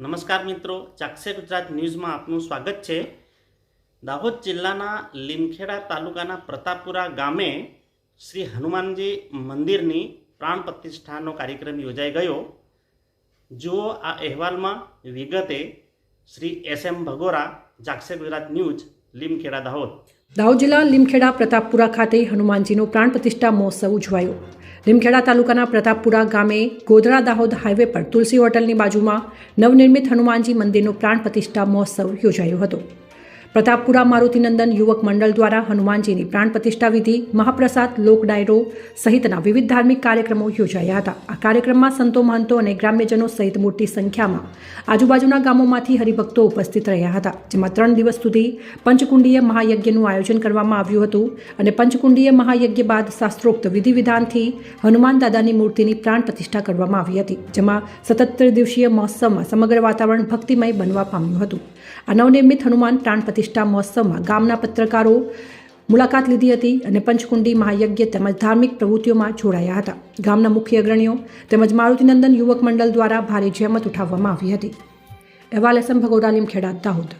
નમસ્કાર મિત્રો, ચાકસે ગુજરાત ન્યૂઝમાં આપનું સ્વાગત છે. દાહોદ જિલ્લાના લીમખેડા તાલુકાના પ્રતાપપુરા ગામે શ્રી હનુમાનજી મંદિરની પ્રાણ પ્રતિષ્ઠાનો કાર્યક્રમ યોજાઈ ગયો. જુઓ આ અહેવાલમાં વિગતે શ્રી એસ એમ ભગોરા જાક્ષે ગુજરાત ન્યૂઝ, લીમખેડા, દાહોદ. દાહોદ જિલ્લા લીમખેડા પ્રતાપપુરા ખાતે હનુમાનજીનો પ્રાણ પ્રતિષ્ઠા મહોત્સવ ઉજવાયો. લીમખેડા તાલુકાના પ્રતાપપુરા ગામે ગોધરા દાહોદ હાઈવે પર તુલસી હોટલની બાજુમાં નવનિર્મિત હનુમાનજી મંદિરનો પ્રાણ પ્રતિષ્ઠા મહોત્સવ યોજાયો હતો. પ્રતાપપુરા મારુતિનંદન યુવક મંડળ દ્વારા હનુમાનજીની પ્રાણ પ્રતિષ્ઠા વિધિ, મહાપ્રસાદ, લોક સહિતના વિવિધ ધાર્મિક કાર્યક્રમો યોજાયા હતા. આ કાર્યક્રમમાં સંતો, મહંતો અને ગ્રામ્યજનો સહિત મોટી સંખ્યામાં આજુબાજુના ગામોમાંથી હરિભક્તો ઉપસ્થિત રહ્યા હતા, જેમાં ત્રણ દિવસ સુધી પંચકુંડીય મહાયજ્ઞનું આયોજન કરવામાં આવ્યું હતું અને પંચકુંડીય મહાયજ્ઞ બાદ શાસ્ત્રોક્ત વિધિ વિધાનથી હનુમાન દાદાની મૂર્તિની પ્રાણ પ્રતિષ્ઠા કરવામાં આવી હતી, જેમાં સતત ત્રિદિવસીય મહોત્સવમાં સમગ્ર વાતાવરણ ભક્તિમય બનવા પામ્યું હતું. આ નવનિર્મિત હનુમાન પ્રાણ પ્રતિષ્ઠા મહોત્સવમાં ગામના પત્રકારો મુલાકાત લીધી હતી અને પંચકુંડી મહાયજ્ઞ તેમજ ધાર્મિક પ્રવૃત્તિઓમાં જોડાયા હતા. ગામના મુખ્ય અગ્રણીઓ તેમજ મારુતિનંદન યુવક મંડળ દ્વારા ભારે જહેમત ઉઠાવવામાં આવી હતી. અહેવાલ એસએમ ભગોડા, લીમખેડા, દાહોદ.